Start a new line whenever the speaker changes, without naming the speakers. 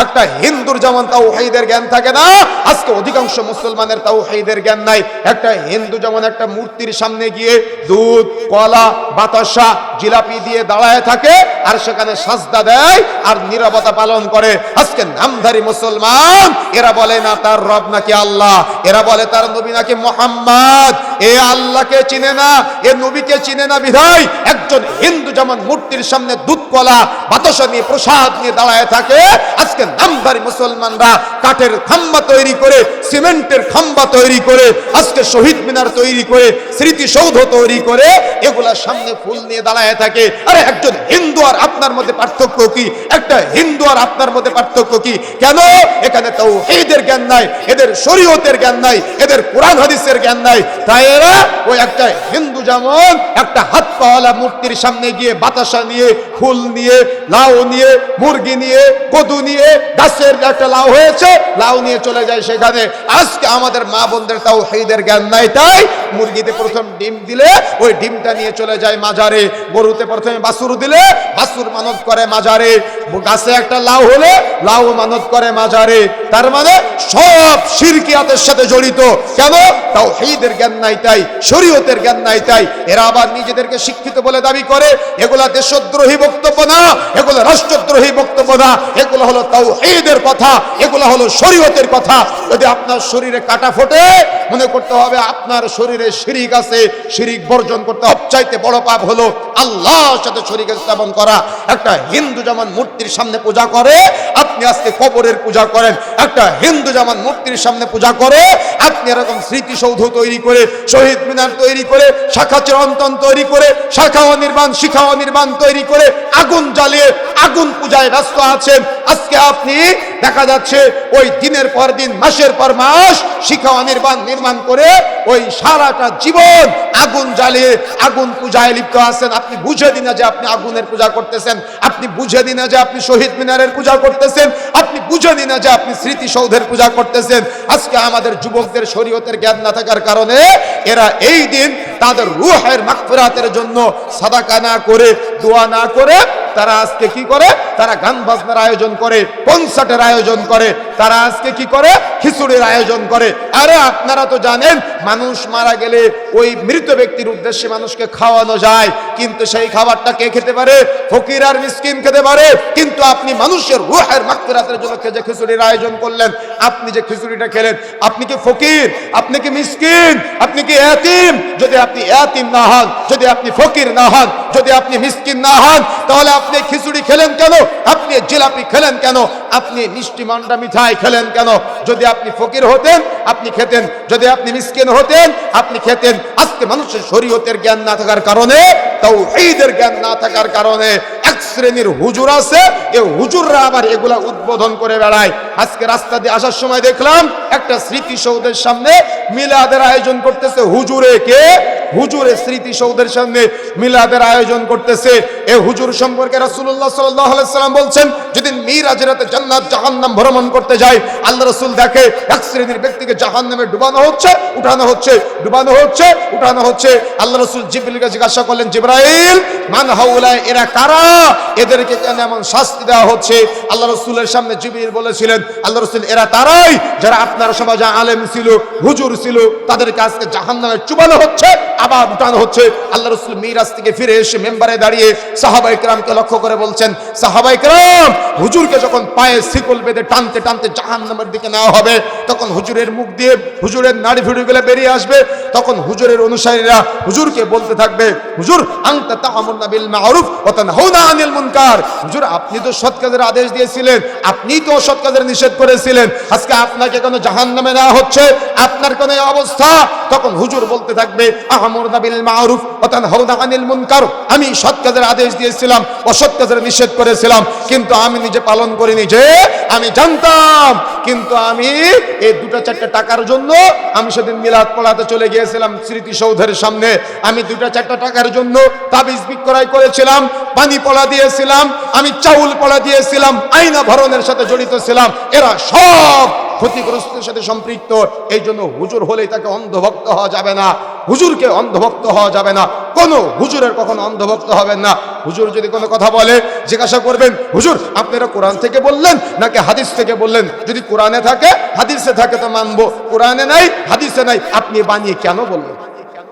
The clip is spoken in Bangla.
একটা হিন্দুর যেমন তাও হাইদের জ্ঞান থাকে না, আজকে অধিকাংশ মুসলমানের তাও হাইদের জ্ঞান নাই। একটা হিন্দু যেমন একটা মূর্তির সামনে গিয়ে দুধ, কলা, বাতাসা জিলাপি দিয়ে দাঁড়ায় থাকে আর সেখানে সাজদা দেয় আর নিরবতা পালন করে। আজকে নামধারী মুসলমান, এরা বলে, না, তার রব নাকি আল্লাহ। এরা বলে, তার নবী নাকি মোহাম্মদ? এ আল্লাহকে চিনে না, এ নবীকে চিনে না বিধায় একজন হিন্দু যেমন মূর্তির সামনে দুধ কলা বাতাসা নিয়ে প্রসাদ নিয়ে দাঁড়ায় থাকে। আজকে নামধারী মুসলমানরা কাঠের খাম্বা তৈরি করে, সিমেন্টের খাম্বা তৈরি করে, আজকে শহীদ মিনার তৈরি করে, স্মৃতিসৌধ তৈরি করে এগুলা সামনে ফুল নিয়ে দাঁড়ায় থাকে। আরে একজন হিন্দু আর আপনার মধ্যে পার্থক্য কি? একটা হিন্দু আর আপনার মধ্যে পার্থক্য কি? কেন? এখানে তাও এদের জ্ঞান নাই, এদের শরীয়তের জ্ঞান নাই, এদের কোরআন হাদিসের জ্ঞান নাই। তাই এরা ওই একটা হিন্দু যেমন একটা হাত পাওয়ালা মূর্তির সামনে গিয়ে বাতাসা নিয়ে ফুল নিয়ে, লাউ নিয়ে, মুরগি নিয়ে কদু নিয়ে, গাছের একটা লাউ হয়েছে, লাউ নিয়ে চলে যায় সেখানে। আজকে আমাদের মা বোনদের তাও হেদের জ্ঞান নাই, তাই মুরগিতে প্রথম ডিম দিলে ওই ডিমটা নিয়ে চলে যায় মাজারে গরুতে প্রথমে বাছুর দিলে, বাছুর মানত করে মাজারে গাছে একটা লাউ হলে, লাউ মানত করে মাজারে তার মানে সব শিরকিয়াতের সাথে জড়িত। কেন? তাও হেদের জ্ঞান নাই, তাই শরীয়তের জ্ঞান নাই, তাই এরা আবার নিজেদেরকে শিক্ষিত বলে দাবি করে। এগুলা দেশদ্রোহী বক্তব্য না, এগুলো রাষ্ট্রদ্রোহী বক্তব্য না, এগুলো হলো তাও ঈদের কথা, এগুলো হলো শরীয়তের কথা। যদি আপনার শরীরে কাটা ফোটে, মনে করতে হবে আপনার শরীরে শিরিক আছে, শিরিক বর্জন করতে হবে চাইতে বড় পাপ হলো আল্লাহর সাথে শরীরকে স্থাপন করা। একটা হিন্দু যেমন মূর্তির সামনে পূজা করে, আপনি আজকে কবরের পূজা করেন। একটা হিন্দু যেমন মূর্তির সামনে পূজা করে, আপনি এরকম স্মৃতিসৌধ তৈরি করে, শহীদ মিনার তৈরি করে, শাখা চিরন্তন তৈরি করে, শাখা অনির্বাণ, শিখা অনির্বাণ তৈরি করে, আগুন জ্বালিয়ে, আগুন পূজায় ব্যস্ত আছেন। আজকে আপনি দেখা যাচ্ছে ওই দিনের পর দিন, মাসের পর মাস শিখা অনির্বাণ নির্মাণ করে ওই সারাটা জীবন আগুন জ্বালিয়ে, আগুন পূজায় লিপ্ত আছেন। আপনি বুঝে দিন যে আপনি আগুনের পূজা করতেছেন। আপনি বুঝে দিন যে আপনি শহীদ মিনারের পূজা করতেছেন। আপনি বুঝে দিন যে আপনি স্মৃতিসৌধের পূজা করতেছেন। আজকে আমাদের যুবকদের শরীয়তের জ্ঞান না থাকার কারণে এরা এই দিন তাদের রুহের মাগফিরাতের জন্য সাদাকা না করে, দোয়া না করে তারা আজকে কি করে? তারা গান বাজনার আয়োজন করে কনসার্টের আয়োজন করে, তারা আজকে কি করে? খিচুড়ির আয়োজন করে। আরে আপনারা তো জানেন, মানুষ মারা গেলে ওই মৃত ব্যক্তির উদ্দেশ্যে মানুষকে খাওয়ানো যায়। কিন্তু সেই খাবারটা কে খেতে পারে? ফকির আর মিসকিন খেতে পারে। কিন্তু আপনি মানুষের রুহের মাগফিরাতের জন্য যে খিচুড়ির আয়োজন করলেন, আপনি যে খিচুড়িটা খেলেন, আপনি কি ফকির? আপনি কি মিসকিন? আপনি কি এতিম? যদি আপনি এতিম না হন, যদি আপনি ফকির না হন যদি আপনি মিসকিন না হন, তাহলে আপনি খিচুড়ি খেলেন কেন? আপনি জিলাপি খেলেন কেন? আপনি মিষ্টি মান্ডা মিঠাই খেলেন কেন? যদি আপনি ফকির হতেন, আপনি খেতেন। যদি আপনি মিসকিন হতেন, আপনি খেতেন। আজকে মানুষের শরীয়তের জ্ঞান না থাকার কারণে তাও ঈদের জ্ঞান না থাকার কারণে এক শ্রেণির হুজুর আছে, এ হুজুররা আবার এগুলা উদ্বোধন করে বেড়ায়। আজকে রাস্তা দিয়ে আসার সময় দেখলাম, একটা স্মৃতিসৌধের সামনে মিলাদের আয়োজন করতেছে হুজুরে কে? হুজুরে স্মৃতিসৌধের সামনে মিলাদের আয়োজন করতেছে। এ হুজুর সম্পর্কে আলাইহি সাল্লাম বলছেন যদি মিরাজের রাতে জান্নাত, জাহান্নাম ভ্রমণ করতে যায় আল্লাহ রসুল দেখে এক শ্রেণির ব্যক্তিকে জাহান্নামে ডুবানো হচ্ছে, উঠানো হচ্ছে, ডুবানো হচ্ছে, উঠানো হচ্ছে। আল্লাহ রসুল জিবরিলকে জিজ্ঞাসা করলেন, জিবরাইল, মান হাউলা এরা কারা? এদেরকে কেন এমন শাস্তি দেওয়া হচ্ছে? আল্লাহ রসুলের সামনে জিবরিল বলেছিলেন, আল্লাহ রসুল, এরা তারাই যারা আপনার সমাজে আলেম ছিল, হুজুর ছিল, তাদেরকে আজকে জাহান্নামে চুবানো হচ্ছে আবার উঠানো হচ্ছে। আল্লাহ রসুল মিরাজ থেকে ফিরে এসে মেম্বারে দাঁড়িয়ে লক্ষ্য করে বলছেন হুজুরকে যখন পায়ে শিকল বেঁধে টানতে টানতে জাহান নামের দিকে নেওয়া হবে, তখন হুজুরের মুখ দিয়ে হুজুরের নাড়ি ফিড়ি গেলে বেরিয়ে আসবে। তখন হুজুরের অনুসারীরা হুজুরকে বলতে থাকবে, হুজুর নাবিল ও আনিল মুনকার। হুজুর, আপনি তো সৎ কাজের আদেশ দিয়েছিলেন, আপনি তো অসৎ কাজের নিষেধ করেছিলেন। আজকে আপনাকে কোনো জাহান নামে নেওয়া হচ্ছে, আপনার কোন অবস্থা? তখন হুজুর বলতে থাকবে, আহ আমি সৎ কাজের আদেশ দিয়েছিলাম অসৎ কাজের নিষেধ করেছিলাম, কিন্তু আমি নিজে পালন করিনি যে আমি জানতাম, কিন্তু আমি এই দুটো চারটে টাকার জন্য আমি সেদিন মিলাদ পড়াতে চলে গিয়েছিলাম স্মৃতিসৌধের সামনে। আমি দুটো চারটে টাকার জন্য তাবিজ বিক্রয় করেছিলাম, পানি পড়া দিয়েছিলাম, আমি চাউল পড়া দিয়েছিলাম আইনা ভরণের সাথে জড়িত ছিলাম। এরা সব ক্ষতিগ্রস্তের সাথে সম্পৃক্ত, এই জন্য হুজুর হলেই তাকে অন্ধভক্ত হওয়া যাবে না। হুজুরকে অন্ধভক্ত হওয়া যাবে না। কোনো হুজুরের কখনো অন্ধভক্ত হবেন না। হুজুর যদি কোনো কথা বলে, জিজ্ঞাসা করবেন, হুজুর, আপনারা কোরআন থেকে বললেন নাকি হাদিস থেকে বললেন? যদি কোরআনে থাকে, হাদিসে থাকে তো মানবো। কোরআনে নাই, হাদিসে নাই। আপনি বানিয়ে কেন বললেন?